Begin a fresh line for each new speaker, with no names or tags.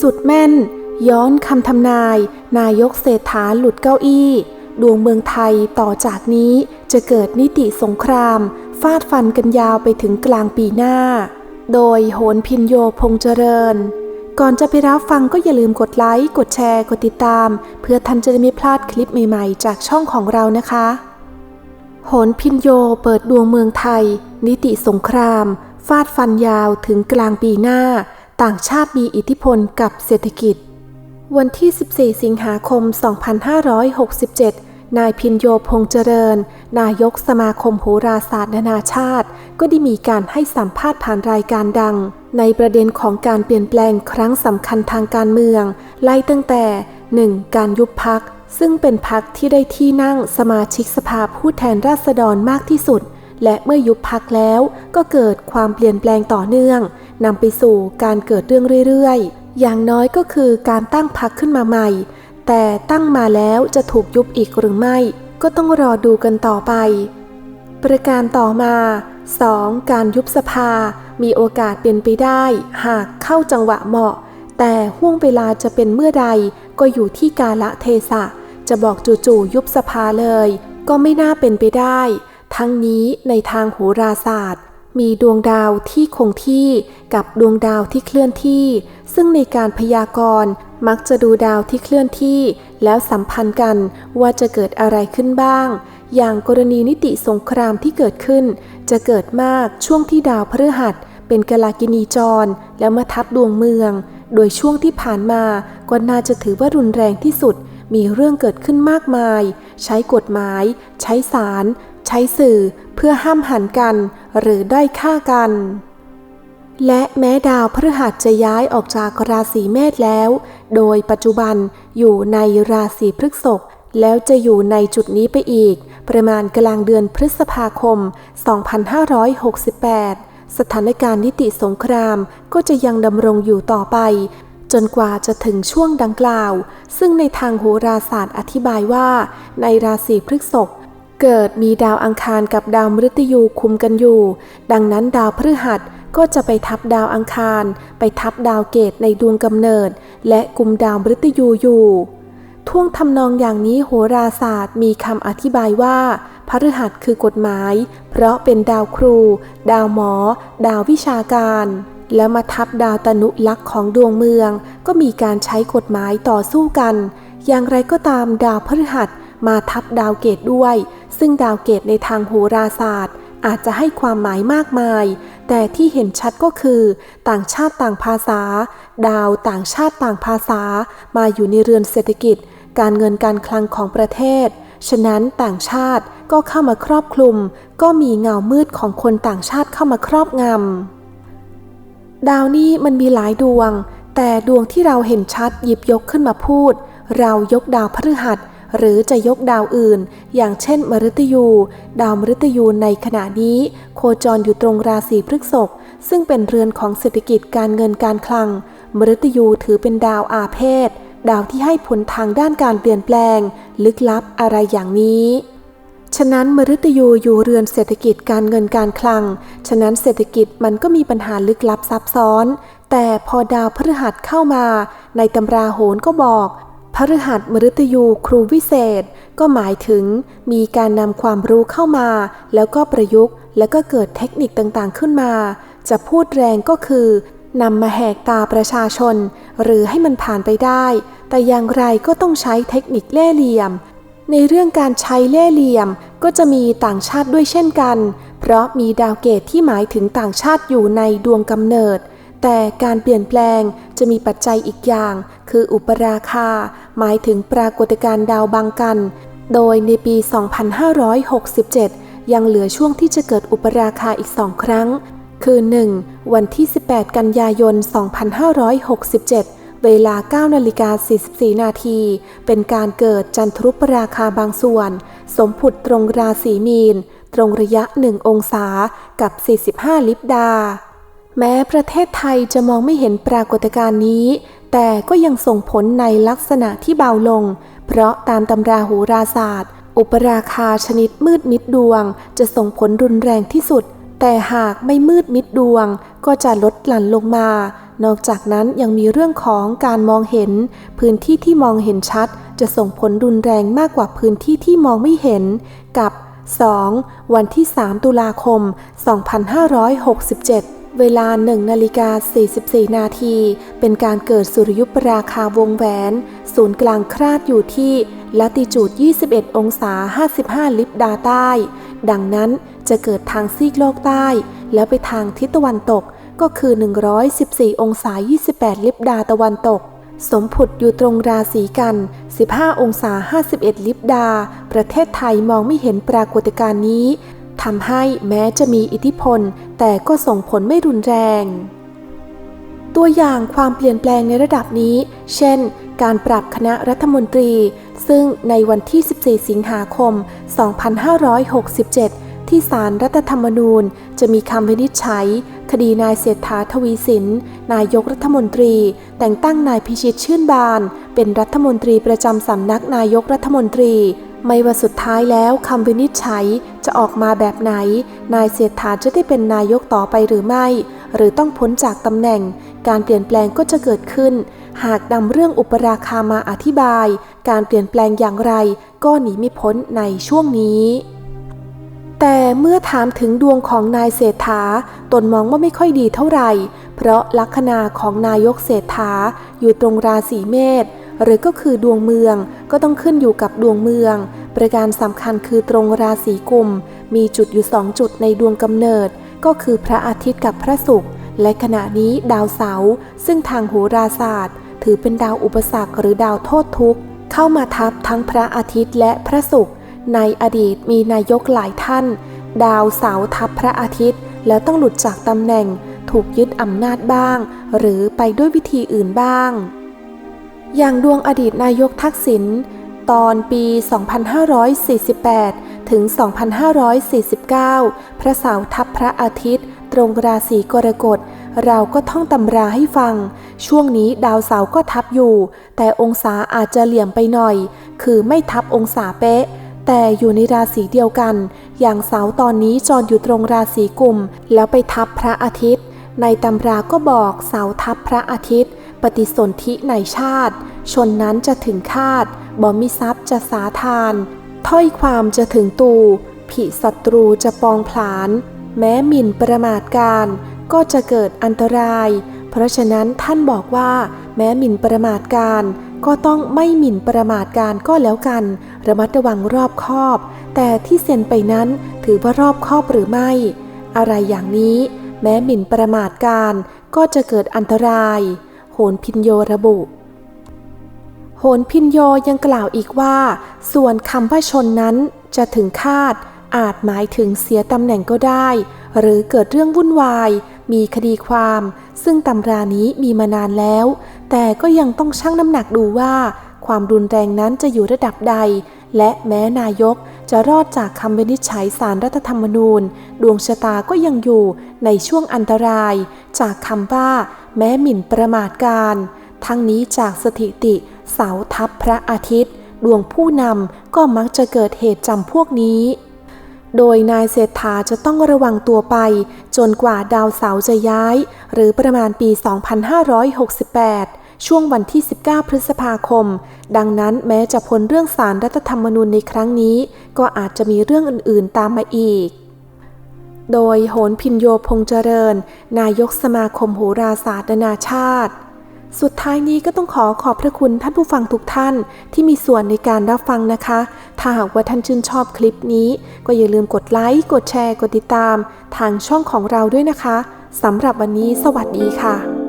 สุดแม่น ย้อนคำทำนาย นายกเศรษฐาหลุดเก้าอี้ ดวงเมืองไทยต่อจากนี้จะเกิดนิติสงคราม ฟาดฟันกันยาวไปถึงกลางปีหน้า โดยโหนพินโยพงเจริญ ก่อนจะไปรับฟังก็อย่าลืมกดไลค์ กดแชร์ กดติดตาม เพื่อท่านจะได้ไม่พลาดคลิปใหม่ๆ จากช่องของเรานะคะ โหนพินโยเปิดดวงเมืองไทย นิติสงคราม ฟาดฟันยาวถึงกลางปีหน้า ต่างชาติมีอิทธิพลกับเศรษฐกิจ วันที่ 14 สิงหาคม 2567 นายพินโยพงษ์เจริญ นายกสมาคมโหราศาสตร์นานาชาติ ก็ได้มีการให้สัมภาษณ์ผ่านรายการดัง ในประเด็นของการเปลี่ยนแปลงครั้งสำคัญทางการเมือง ไล่ตั้งแต่ 1. การยุบพัก ซึ่งเป็นพักที่ได้ที่นั่งสมาชิกสภาผู้แทนราษฎรมากที่สุดและเมื่อยุบพักแล้วก็เกิดความเปลี่ยนแปลงต่อเนื่อง นำไปสู่การเกิดเรื่องเรื่อยๆ อย่างน้อยก็คือการตั้งพักขึ้นมาใหม่ แต่ตั้งมาแล้วจะถูกยุบอีกหรือไม่ ก็ต้องรอดูกันต่อไป ประการต่อมา 2. การยุบสภา มีโอกาสเป็นไปได้ หากเข้าจังหวะเหมาะ แต่ห่วงเวลาจะเป็นเมื่อใด ก็อยู่ที่กาละเทศะ จะบอกจู่ๆยุบสภาเลย ก็ไม่น่าเป็นไปได้ ทั้งนี้ในทางโหราศาสตร์ มีดวงดาวที่คงที่กับดวงดาวที่เคลื่อนที่ ซึ่งในการพยากรณ์มักจะดูดาวที่เคลื่อนที่ แล้วสัมพันธ์กันว่าจะเกิดอะไรขึ้นบ้าง อย่างกรณีนิติสงครามที่เกิดขึ้น จะเกิดมากช่วงที่ดาวพฤหัส เป็นกลากินีจร แล้วมาทับดวงเมือง โดยช่วงที่ผ่านมาก็น่าจะถือว่ารุนแรงที่สุด มีเรื่องเกิดขึ้นมากมาย ใช้กฎหมาย ใช้ศาล ใช้สื่อเพื่อห้ามหันกันหรือด้อยฆ่ากัน และแม้ดาวพฤหัสจะย้ายออกจากราศีเมษแล้ว โดยปัจจุบันอยู่ในราศีพฤษภแล้วจะอยู่ในจุดนี้ไปอีก ประมาณกลางเดือนพฤษภาคม 2568 สถานการณ์นิติสงครามก็จะยังดำรงอยู่ต่อไป จนกว่าจะถึงช่วงดังกล่าว ซึ่งในทางโหราศาสตร์อธิบายว่า ในราศีพฤษภ เกิดมีดาวอังคารกับดาวมฤตยูคุมกันอยู่ ดังนั้นดาวพฤหัสก็จะไปทับดาวอังคาร ไปทับดาวเกตในดวงกำเนิด และกลุ่มดาวมฤตยูอยู่ท่วงทำนองอย่างนี้โหราศาสตร์มีคำอธิบายว่าพฤหัสคือกฎหมาย เพราะเป็นดาวครู ดาวหมอ ดาววิชาการ แล้วมาทับดาวตนุลักษ์ของดวงเมือง ก็มีการใช้กฎหมายต่อสู้กัน อย่างไรก็ตามดาวพฤหัสมาทับดาวเกตด้วย ซึ่งดาวเกตในทางโหราศาสตร์ อาจจะให้ความหมายมากมาย แต่ที่เห็นชัดก็คือ ต่างชาติต่างภาษา ดาวต่างชาติต่างภาษา มาอยู่ในเรือนเศรษฐกิจ การเงินการคลังของประเทศ ฉะนั้นต่างชาติก็เข้ามาครอบคลุม ก็มีเงามืดของคนต่างชาติเข้ามาครอบงำดาวนี้มันมีหลายดวง แต่ดวงที่เราเห็นชัดหยิบยกขึ้นมาพูด เรายกดาวพฤหัส หรือจะยกดาวอื่น อย่างเช่นมฤตยู ดาวมฤตยูในขณะนี้ โคจรอยู่ตรงราศีพฤษภซึ่งเป็นเรือนของเศรษฐกิจการเงินการคลัง มฤตยูถือเป็นดาวอาเพศ ดาวที่ให้ผลทางด้านการเปลี่ยนแปลง ลึกลับอะไรอย่างนี้ฉะนั้นมฤตยูอยู่เรือนเศรษฐกิจการเงินการคลัง ฉะนั้นเศรษฐกิจมันก็มีปัญหาลึกลับซับซ้อน แต่พอดาวพฤหัสเข้ามา ในตำราโหรก็บอก พฤหัสมฤตยูครูวิเศษ ก็หมายถึงมีการนำความรู้เข้ามา แล้วก็ประยุกต์ แล้วก็เกิดเทคนิคต่างๆขึ้นมา จะพูดแรงก็คือนำมาแหกตาประชาชน หรือให้มันผ่านไปได้ แต่อย่างไรก็ต้องใช้เทคนิคเล่เหลี่ยม ในเรื่องการใช้เล่เหลี่ยมก็จะมีต่างชาติด้วยเช่นกัน เพราะมีดาวเกตที่หมายถึงต่างชาติอยู่ในดวงกำเนิด แต่การเปลี่ยนแปลงจะมีปัจจัยอีกอย่าง คืออุปราคา หมายถึงปรากฏการณ์ดาวบังกัน โดยในปี 2567 ยังเหลือช่วงที่จะเกิดอุปราคาอีกสองครั้ง คือ 1. วันที่ 18 กันยายน 2567 เวลา 9 นาฬิกา 44 นาที เป็นการเกิดจันทรุปราคาบางส่วน สมผุดตรงราศีมีน ตรงระยะ 1 องศา กับ 45 ลิบดา แม้ประเทศไทยจะมองไม่เห็นปรากฏการณ์นี้ แต่ก็ยังส่งผลในลักษณะที่เบาลง เพราะตามตำราโหราศาสตร์ อุปราคาชนิดมืดมิดดวง จะส่งผลรุนแรงที่สุด แต่หากไม่มืดมิดดวง ก็จะลดหลั่นลงมา นอกจากนั้นยังมีเรื่องของการมองเห็น พื้นที่ที่มองเห็นชัด จะส่งผลรุนแรงมากกว่าพื้นที่ที่มองไม่เห็น กับ 2. วันที่ 3 ตุลาคม 2567 เวลา1นาฬิกา44 นาที เป็นการเกิดสุริยุปราคาวงแหวน ศูนย์กลางคราดอยู่ที่ลัติจูด 21 องศา 55 ลิบดาใต้ ดังนั้นจะเกิดทางซีกโลกใต้ แล้วไปทางทิศตะวันตกก็คือ 114 องศา 28 ลิบดาตะวันตก สมผุดอยู่ตรงราศีกัน 15 องศา 51 ลิบดา ประเทศไทยมองไม่เห็นปรากฏการณ์นี้ ทำให้แม้จะมีอิทธิพล แต่ก็ส่งผลไม่รุนแรง ตัวอย่างความเปลี่ยนแปลงในระดับนี้ เช่น การปรับคณะรัฐมนตรี ซึ่งในวันที่ 14 สิงหาคม 2567ที่ศาลรัฐธรรมนูญจะมีคำวินิจฉัย คดีนายเศรษฐาทวีสิน นายกรัฐมนตรี แต่งตั้งนายพิชิตชื่นบาน เป็นรัฐมนตรีประจำสำนักนายกรัฐมนตรี ไม่ว่าสุดท้ายแล้วคำวินิจฉัย จะออกมาแบบไหน นายเศรษฐาจะได้เป็นนายกต่อไปหรือไม่ หรือต้องพ้นจากตำแหน่ง การเปลี่ยนแปลงก็จะเกิดขึ้น หากนำเรื่องอุปราคามาอธิบาย การเปลี่ยนแปลงอย่างไร ก็หนีไม่พ้นในช่วงนี้แต่เมื่อถามถึงดวงของนายเศรษฐา ตนมองว่าไม่ค่อยดีเท่าไหร่ เพราะลัคนาของนายกเศรษฐาอยู่ตรงราศีเมษหรือก็คือดวงเมืองก็ต้องขึ้นอยู่กับดวงเมือง ประการสำคัญคือตรงราศีกุม มีจุดอยู่สองจุดในดวงกำเนิด ก็คือพระอาทิตย์กับพระศุกร์และขณะนี้ดาวเสาร์ซึ่งทางโหราศาสตร์ ถือเป็นดาวอุปสรรคหรือดาวโทษทุกข์ เข้ามาทับทั้งพระอาทิตย์และพระศุกร์ในอดีตมีนายกหลายท่าน ดาวเสาร์ทับพระอาทิตย์ แล้วต้องหลุดจากตำแหน่ง ถูกยึดอำนาจบ้าง หรือไปด้วยวิธีอื่นบ้าง อย่างดวงอดีตนายกทักษิณ ตอนปี 2548 ถึง 2549 พระเสาร์ทับพระอาทิตย์ ตรงราศีกรกฎ เราก็ท่องตำราให้ฟัง ช่วงนี้ดาวเสาร์ก็ทับอยู่ แต่องศาอาจจะเหลี่ยมไปหน่อย คือไม่ทับองศาเป๊ะ แต่อยู่ในราศีเดียวกัน อย่างเสาตอนนี้จรอยู่ตรงราศีกุม แล้วไปทับพระอาทิตย์ ในตำราก็บอกเสาทับพระอาทิตย์ ปฏิสนธิในชาติ ชนนั้นจะถึงคาด บ่มิทรัพย์จะสาทาน ถ้อยความจะถึงตูผิศัตรูจะปองผลาญแม้หมิ่นประมาทการก็จะเกิดอันตราย เพราะฉะนั้นท่านบอกว่า แม้หมิ่นประมาทการก็ต้องไม่หมิ่นประมาทการก็แล้วกัน ระมัดระวังรอบคอบ แต่ที่เซ็นไปนั้นถือว่ารอบคอบหรือไม่ อะไรอย่างนี้ แม้หมิ่นประมาทการก็จะเกิดอันตราย โหนพินโยระบุ โหนพินโยยังกล่าวอีกว่า ส่วนคำว่าชนนั้นจะถึงคาด อาจหมายถึงเสียตำแหน่งก็ได้ หรือเกิดเรื่องวุ่นวาย มีคดีความ ซึ่งตำรานี้มีมานานแล้ว แต่ก็ยังต้องชั่งน้ำหนักดูว่า ความรุนแรงนั้นจะอยู่ระดับใด และแม้นายกจะรอดจากคำวินิจฉัยสารรัฐธรรมนูญ ดวงชะตาก็ยังอยู่ในช่วงอันตราย จากคำว่า แม้หมิ่นประมาทการ ทั้งนี้จากสถิติเสาทับพระอาทิตย์ ดวงผู้นำก็มักจะเกิดเหตุจำพวกนี้ โดยนายเศรษฐาจะต้องระวังตัวไป จนกว่าดาวเสาจะย้าย หรือประมาณปี 2568ช่วงวันที่ 19 พฤษภาคม ดังนั้นแม้จะพ้นเรื่องสารรัฐธรรมนูญในครั้งนี้ ก็อาจจะมีเรื่องอื่น ๆ ตามมาอีก โดยโหนพินโยพงเจริญ นายกสมาคมโหราศาสตร์นานาชาติ สุดท้ายนี้ก็ต้องขอขอบพระคุณท่านผู้ฟังทุกท่านที่มีส่วนในการรับฟังนะคะ ถ้าหากว่าท่านชื่นชอบคลิปนี้ ก็อย่าลืมกดไลค์ กดแชร์ กดติดตาม ทางช่องของเราด้วยนะคะสำหรับวันนี้สวัสดีค่ะ